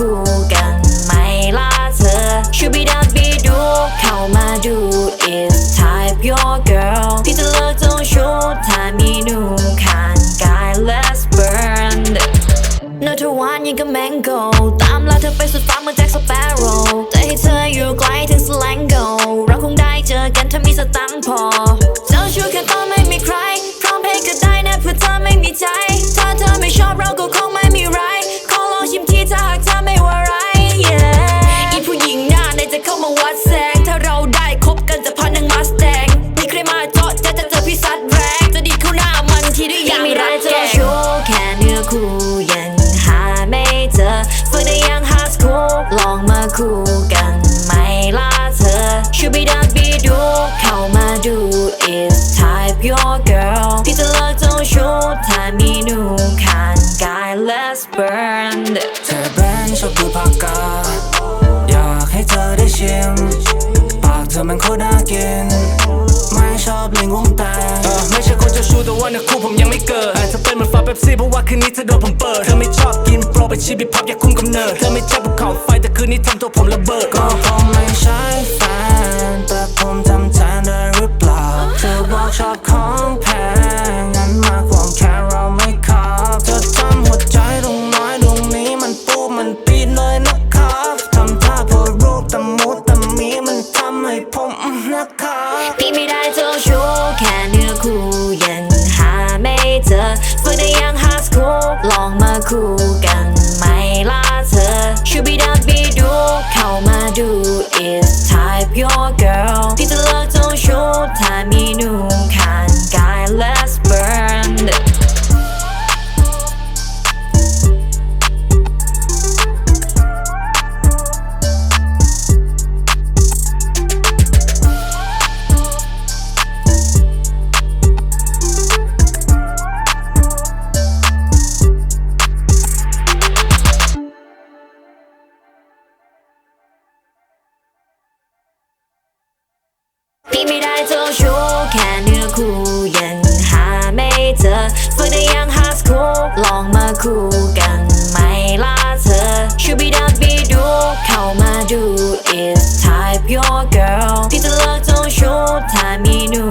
คู่กันไหมล่ะเธอชูบิดับบีดูเข้ามาดู is type your girl พี่จะเลิกเจ้าชู้ถ้ามีหนูข้างกาย let's burn เนื้อเธอหวานยังกับแมงโกตามล่าเธอไปสุดฟ้าเหมือนแจ็คสเปโร่จะให้เธออยู่ไกลถึงสแลงโกเราคงได้เจอกันถ้ามีสตังค์พอ เจ้าชู้แค่ตอนไม่มีใคร พร้อมเพย์ก็ได้นะเพื่อเธอไม่มีใจ ถ้าเธอไม่ชอบ girl พี่จะเลิกเจ้าชู้ถ้ามีหนูข้างกาย let's burn เธอแบนชอบดูผักกาดอยากให้เธอได้ชิม ปากเธอมันโคตรน่ากิน ไม่ชอบลิงวงแต่เออไม่ใช่คนเจ้าชู้แต่ว่าในคู่ผมยังไม่เกิดอาจจะเป็นเหมือนฟ้าเป๊ปซี่เพราะว่าคืนนี้เธอโดนผมเปิด เธอไม่ชอบกินโปรไปชีบิพับอยากคุมกำเนิด เธอไม่ใช่ภูเขาไฟแต่คืนนี้ทำตัวผมระเบิดก็คงไม่ใช่แฟ มันปูมันปีดเลยนะครับทำท่าพดรูปตะมูตะมีมันทำให้ผมนะครับพี่ไม่ได้เจ้าชู้แค่เนื้อคู่ยังหาไม่เจอฝึกได้ยังฮาสคูลลองมาคู่กันไหมล่ะเธอชูบิดับบีดูเข้ามาดู is type your girl Aminu.